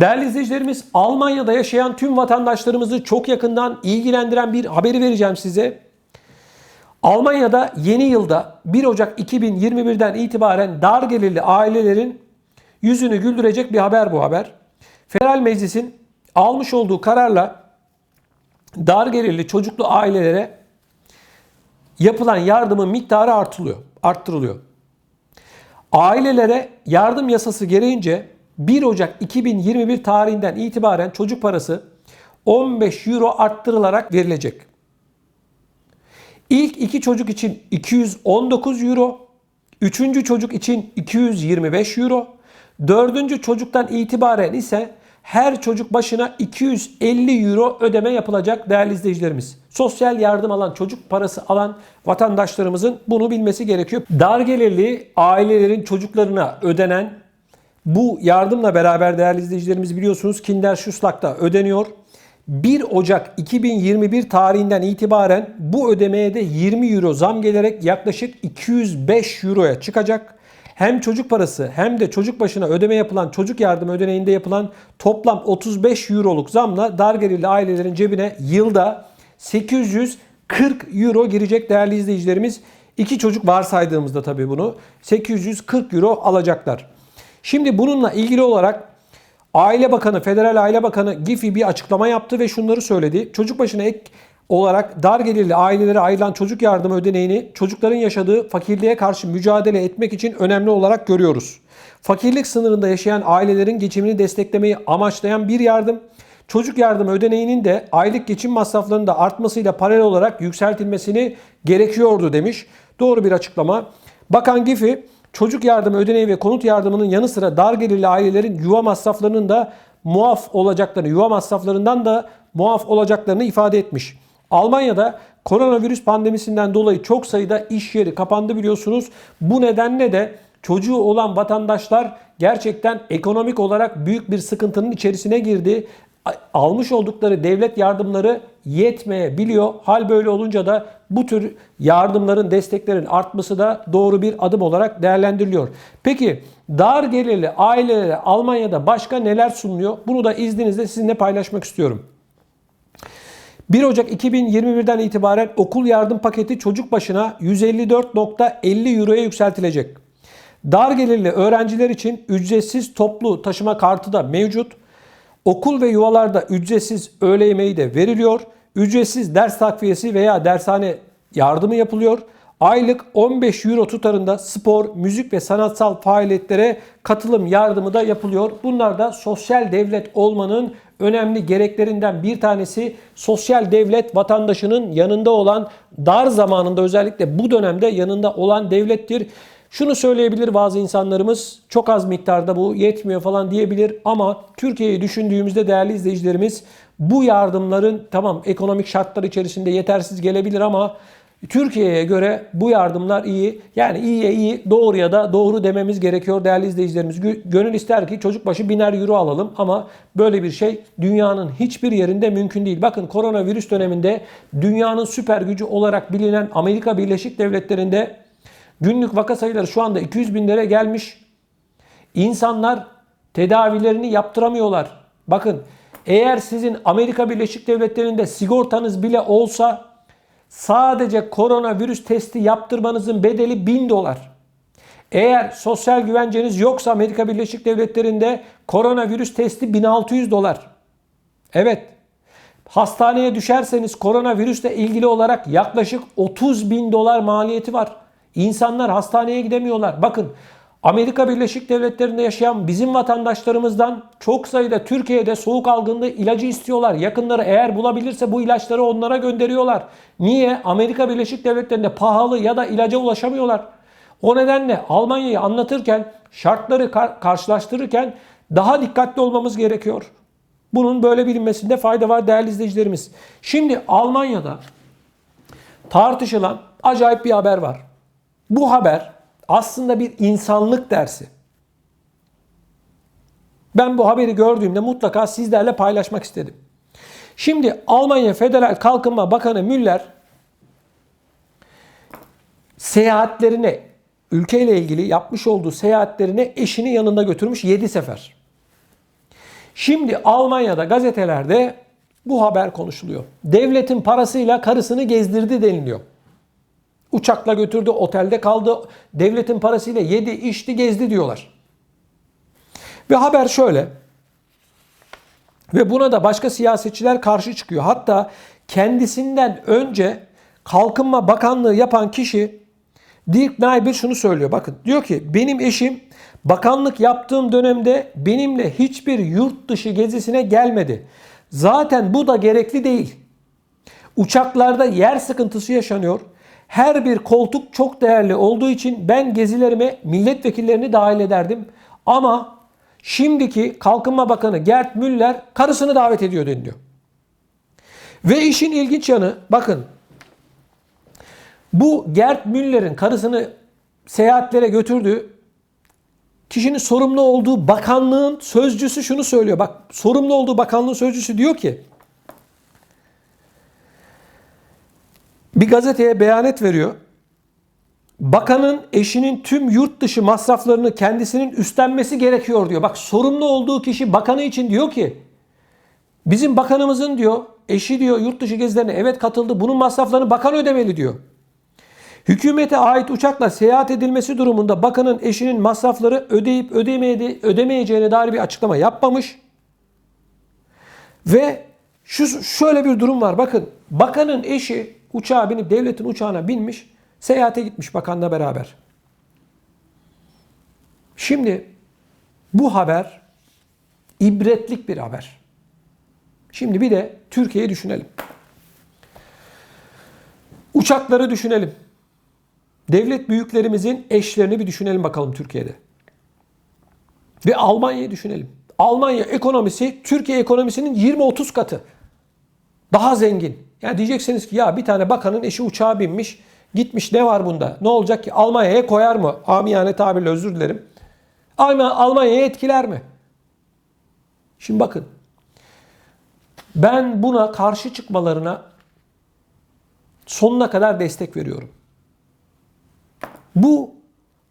Değerli izleyicilerimiz, Almanya'da yaşayan tüm vatandaşlarımızı çok yakından ilgilendiren bir haberi vereceğim size. Almanya'da yeni yılda 1 Ocak 2021'den itibaren dar gelirli ailelerin yüzünü güldürecek bir haber bu haber. Federal Meclis'in almış olduğu kararla dar gelirli çocuklu ailelere yapılan yardımın miktarı artılıyor, arttırılıyor. Ailelere yardım yasası gereğince 1 Ocak 2021 tarihinden itibaren çocuk parası 15 euro arttırılarak verilecek. İlk iki çocuk için 219 euro, üçüncü çocuk için 225 euro, dördüncü çocuktan itibaren ise her çocuk başına 250 euro ödeme yapılacak değerli izleyicilerimiz. Sosyal yardım alan, çocuk parası alan vatandaşlarımızın bunu bilmesi gerekiyor. Dar gelirli ailelerin çocuklarına ödenen bu yardımla beraber değerli izleyicilerimiz biliyorsunuz Kinderschutzlag'da ödeniyor. 1 Ocak 2021 tarihinden itibaren bu ödemeye de 20 euro zam gelerek yaklaşık 205 euroya çıkacak. Hem çocuk parası hem de çocuk başına ödeme yapılan çocuk yardım ödeneğinde yapılan toplam 35 euroluk zamla dar gelirli ailelerin cebine yılda 840 euro girecek değerli izleyicilerimiz. İki çocuk varsaydığımızda tabii bunu 840 euro alacaklar. Şimdi bununla ilgili olarak Aile Bakanı, Federal Aile Bakanı Gifi bir açıklama yaptı ve şunları söyledi. Çocuk başına ek olarak dar gelirli ailelere ayrılan çocuk yardımı ödeneğini çocukların yaşadığı fakirliğe karşı mücadele etmek için önemli olarak görüyoruz. Fakirlik sınırında yaşayan ailelerin geçimini desteklemeyi amaçlayan bir yardım. Çocuk yardımı ödeneğinin de aylık geçim masraflarının da artmasıyla paralel olarak yükseltilmesini gerekiyordu demiş. Doğru bir açıklama. Bakan Gifi çocuk yardımı ödeneği ve konut yardımının yanı sıra dar gelirli ailelerin yuva masraflarının da muaf olacaklarını, yuva masraflarından da muaf olacaklarını ifade etmiş. Almanya'da koronavirüs pandemisinden dolayı çok sayıda iş yeri kapandı biliyorsunuz. Bu nedenle de çocuğu olan vatandaşlar gerçekten ekonomik olarak büyük bir sıkıntının içerisine girdi. Almış oldukları devlet yardımları yetmeyebiliyor. Hal böyle olunca da bu tür yardımların, desteklerin artması da doğru bir adım olarak değerlendiriliyor. Peki dar gelirli ailelere Almanya'da başka neler sunuluyor? Bunu da izninizle sizinle paylaşmak istiyorum. 1 Ocak 2021'den itibaren okul yardım paketi çocuk başına 154.50 euroya yükseltilecek. Dar gelirli öğrenciler için ücretsiz toplu taşıma kartı da mevcut. Okul ve yuvalarda ücretsiz öğle yemeği de veriliyor. Ücretsiz ders takviyesi veya dershane yardımı yapılıyor. Aylık 15 euro tutarında spor, müzik ve sanatsal faaliyetlere katılım yardımı da yapılıyor. Bunlar da sosyal devlet olmanın önemli gereklerinden bir tanesi sosyal devlet vatandaşının yanında olan dar zamanında özellikle bu dönemde yanında olan devlettir. Şunu söyleyebilir bazı insanlarımız çok az miktarda bu yetmiyor falan diyebilir ama Türkiye'yi düşündüğümüzde değerli izleyicilerimiz bu yardımların tamam ekonomik şartlar içerisinde yetersiz gelebilir ama Türkiye'ye göre bu yardımlar iyi. Yani iyiye iyi, doğruya da doğru dememiz gerekiyor değerli izleyicilerimiz. Gönül ister ki çocuk başı biner euro alalım ama böyle bir şey dünyanın hiçbir yerinde mümkün değil. Bakın koronavirüs döneminde dünyanın süper gücü olarak bilinen Amerika Birleşik Devletleri'nde günlük vaka sayıları şu anda 200 binlere gelmiş. İnsanlar tedavilerini yaptıramıyorlar. Bakın eğer sizin Amerika Birleşik Devletleri'nde sigortanız bile olsa sadece koronavirüs testi yaptırmanızın bedeli 1000 dolar. Eğer sosyal güvenceniz yoksa Amerika Birleşik Devletleri'nde koronavirüs testi 1600 dolar. Evet. Hastaneye düşerseniz koronavirüsle ilgili olarak yaklaşık 30 bin dolar maliyeti var. İnsanlar hastaneye gidemiyorlar. Bakın Amerika Birleşik Devletleri'nde yaşayan bizim vatandaşlarımızdan çok sayıda Türkiye'de soğuk algınlığı ilacı istiyorlar. Yakınları eğer bulabilirse bu ilaçları onlara gönderiyorlar. Niye? Amerika Birleşik Devletleri'nde pahalı ya da ilaca ulaşamıyorlar. O nedenle Almanya'yı anlatırken, şartları kar- karşılaştırırken daha dikkatli olmamız gerekiyor. Bunun böyle bilinmesinde fayda var değerli izleyicilerimiz. Şimdi Almanya'da tartışılan acayip bir haber var. Bu haber aslında bir insanlık dersi. Ben bu haberi gördüğümde mutlaka sizlerle paylaşmak istedim. Şimdi Almanya Federal Kalkınma Bakanı Müller seyahatlerine, ülkeyle ilgili yapmış olduğu seyahatlerine eşini yanında götürmüş 7 sefer. Şimdi Almanya'da gazetelerde bu haber konuşuluyor. Devletin parasıyla karısını gezdirdi deniliyor. Uçakla götürdü, otelde kaldı. Devletin parasıyla yedi, içti, gezdi diyorlar. Ve haber şöyle. Ve buna da başka siyasetçiler karşı çıkıyor. Hatta kendisinden önce Kalkınma Bakanlığı yapan kişi Dirk Naibel şunu söylüyor. Bakın diyor ki benim eşim bakanlık yaptığım dönemde benimle hiçbir yurt dışı gezisine gelmedi. Zaten bu da gerekli değil. Uçaklarda yer sıkıntısı yaşanıyor. Her bir koltuk çok değerli olduğu için ben gezilerime milletvekillerini dahil ederdim. Ama şimdiki Kalkınma Bakanı Gert Müller karısını davet ediyor deniliyor. Ve işin ilginç yanı bakın bu Gert Müller'in karısını seyahatlere götürdüğü kişinin sorumlu olduğu bakanlığın sözcüsü şunu söylüyor. Bak sorumlu olduğu bakanlığın sözcüsü diyor ki bir gazeteye beyanet veriyor. Bakanın eşinin tüm yurt dışı masraflarını kendisinin üstlenmesi gerekiyor diyor. Bak sorumlu olduğu kişi bakanı için diyor ki bizim bakanımızın diyor eşi diyor yurt dışı gezilerine evet katıldı. Bunun masraflarını bakan ödemeli diyor. Hükümete ait uçakla seyahat edilmesi durumunda bakanın eşinin masrafları ödeyip ödemeye, ödemeyeceğine dair bir açıklama yapmamış. Ve şu şöyle bir durum var. Bakın bakanın eşi uçağa binip devletin uçağına binmiş. Seyahate gitmiş bakanla beraber. Şimdi bu haber ibretlik bir haber. Şimdi bir de Türkiye'yi düşünelim. Uçakları düşünelim. Devlet büyüklerimizin eşlerini bir düşünelim bakalım Türkiye'de. Ve Almanya'yı düşünelim. Almanya ekonomisi Türkiye ekonomisinin 20-30 katı. Daha zengin. Yani diyeceksiniz ki ya bir tane bakanın eşi uçağa binmiş, gitmiş ne var bunda? Ne olacak ki? Almanya'ya koyar mı? Amiyane tabirle özür dilerim. Almanya'ya etkiler mi? Şimdi bakın. Ben buna karşı çıkmalarına sonuna kadar destek veriyorum. Bu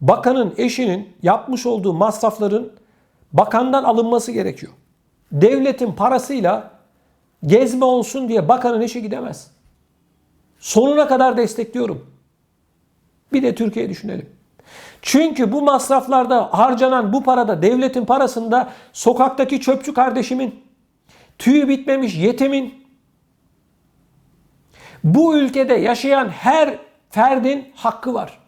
bakanın eşinin yapmış olduğu masrafların bakandan alınması gerekiyor. Devletin parasıyla gezme olsun diye bakanın eşi gidemez. Sonuna kadar destekliyorum. Bir de Türkiye düşünelim. Çünkü bu masraflarda harcanan bu parada devletin parasında sokaktaki çöpçü kardeşimin, tüyü bitmemiş yetimin, bu ülkede yaşayan her ferdin hakkı var.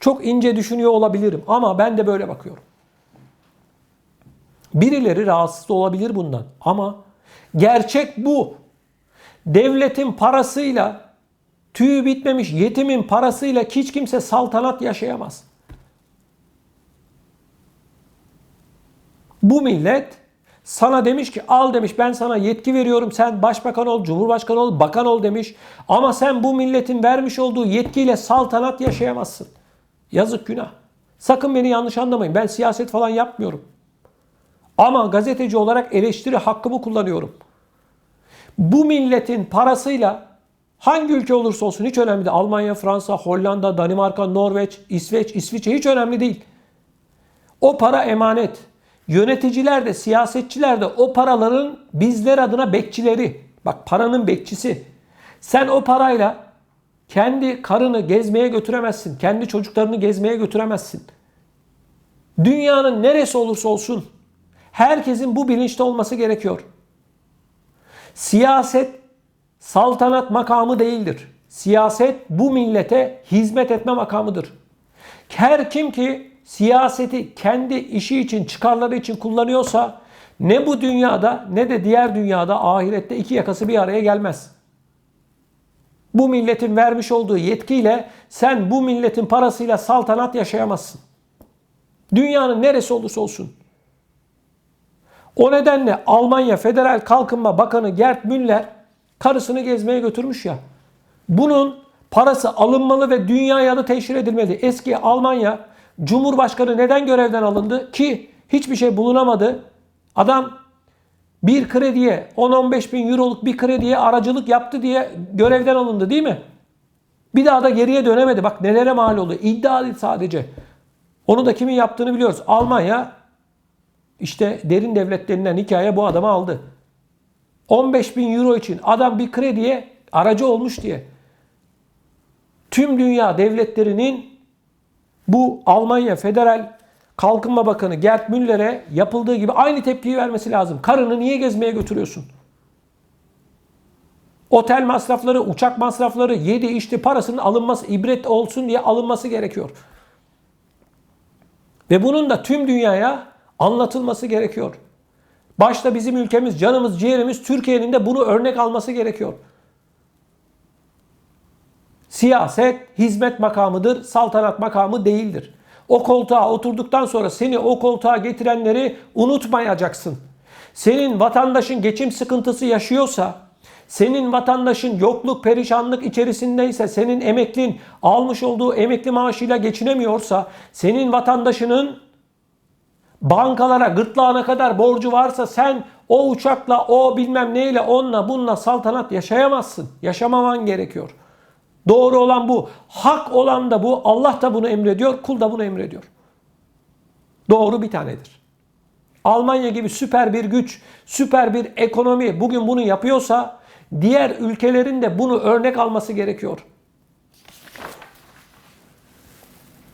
Çok ince düşünüyor olabilirim ama ben de böyle bakıyorum. Birileri rahatsız olabilir bundan ama gerçek bu. Devletin parasıyla tüyü bitmemiş yetimin parasıyla hiç kimse saltanat yaşayamaz. Bu millet sana demiş ki al demiş ben sana yetki veriyorum sen başbakan ol, cumhurbaşkanı ol, bakan ol demiş. Ama sen bu milletin vermiş olduğu yetkiyle saltanat yaşayamazsın. Yazık günah. Sakın beni yanlış anlamayın. Ben siyaset falan yapmıyorum. Ama gazeteci olarak eleştiri hakkımı kullanıyorum. Bu milletin parasıyla hangi ülke olursa olsun hiç önemli değil. Almanya, Fransa, Hollanda, Danimarka, Norveç, İsveç, İsviçre hiç önemli değil. O para emanet. Yöneticiler de, siyasetçiler de o paraların bizler adına bekçileri. Bak paranın bekçisi. Sen o parayla kendi karını gezmeye götüremezsin. Kendi çocuklarını gezmeye götüremezsin. Dünyanın neresi olursa olsun herkesin bu bilinçte olması gerekiyor. Siyaset saltanat makamı değildir. Siyaset bu millete hizmet etme makamıdır. Her kim ki siyaseti kendi işi için, çıkarları için kullanıyorsa ne bu dünyada ne de diğer dünyada ahirette iki yakası bir araya gelmez. Bu milletin vermiş olduğu yetkiyle sen bu milletin parasıyla saltanat yaşayamazsın. Dünyanın neresi olursa olsun. O nedenle Almanya Federal Kalkınma Bakanı Gerd Müller karısını gezmeye götürmüş ya. Bunun parası alınmalı ve dünyaya da teşhir edilmeli. Eski Almanya Cumhurbaşkanı neden görevden alındı? Ki hiçbir şey bulunamadı. Adam bir krediye 10-15 bin euroluk bir krediye aracılık yaptı diye görevden alındı değil mi? Bir daha da geriye dönemedi. Bak nelere mal oldu. İddia değil sadece. Onu da kimin yaptığını biliyoruz. Almanya işte derin devlet denilen hikaye bu adamı aldı. 15 bin euro için adam bir krediye aracı olmuş diye. Tüm dünya devletlerinin bu Almanya Federal Kalkınma Bakanı Gerd Müller'e yapıldığı gibi aynı tepkiyi vermesi lazım. Karını niye gezmeye götürüyorsun? Otel masrafları, uçak masrafları, yedi içti parasının alınması, ibret olsun diye alınması gerekiyor. Ve bunun da tüm dünyaya anlatılması gerekiyor. Başta bizim ülkemiz, canımız, ciğerimiz Türkiye'nin de bunu örnek alması gerekiyor. Siyaset hizmet makamıdır, saltanat makamı değildir. O koltuğa oturduktan sonra seni o koltuğa getirenleri unutmayacaksın. Senin vatandaşın geçim sıkıntısı yaşıyorsa, senin vatandaşın yokluk, perişanlık içerisindeyse, senin emeklin almış olduğu emekli maaşıyla geçinemiyorsa, senin vatandaşının bankalara gırtlağına kadar borcu varsa sen o uçakla, o bilmem neyle, onunla, bununla saltanat yaşayamazsın. Yaşamaman gerekiyor. Doğru olan bu. Hak olan da bu. Allah da bunu emrediyor. Kul da bunu emrediyor. Doğru bir tanedir. Almanya gibi süper bir güç, süper bir ekonomi bugün bunu yapıyorsa diğer ülkelerin de bunu örnek alması gerekiyor.